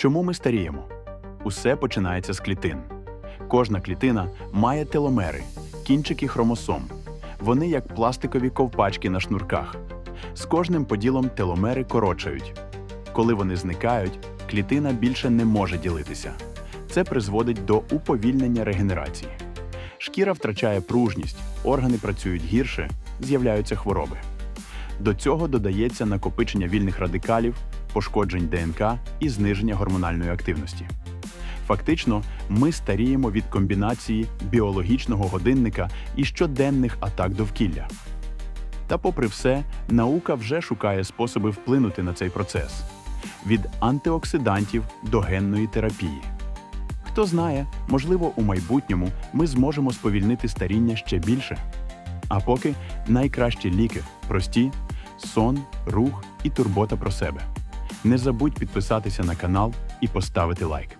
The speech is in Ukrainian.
Чому ми старіємо? Усе починається з клітин. Кожна клітина має теломери, кінчики хромосом. Вони як пластикові ковпачки на шнурках. З кожним поділом теломери корочають. Коли вони зникають, клітина більше не може ділитися. Це призводить до уповільнення регенерації. Шкіра втрачає пружність, органи працюють гірше, з'являються хвороби. До цього додається накопичення вільних радикалів, пошкоджень ДНК і зниження гормональної активності. Фактично, ми старіємо від комбінації біологічного годинника і щоденних атак довкілля. Та, попри все, наука вже шукає способи вплинути на цей процес від антиоксидантів до генної терапії. Хто знає, можливо, у майбутньому ми зможемо сповільнити старіння ще більше. А поки найкращі ліки прості, сон, рух і турбота про себе. Не забудь підписатися на канал і поставити лайк.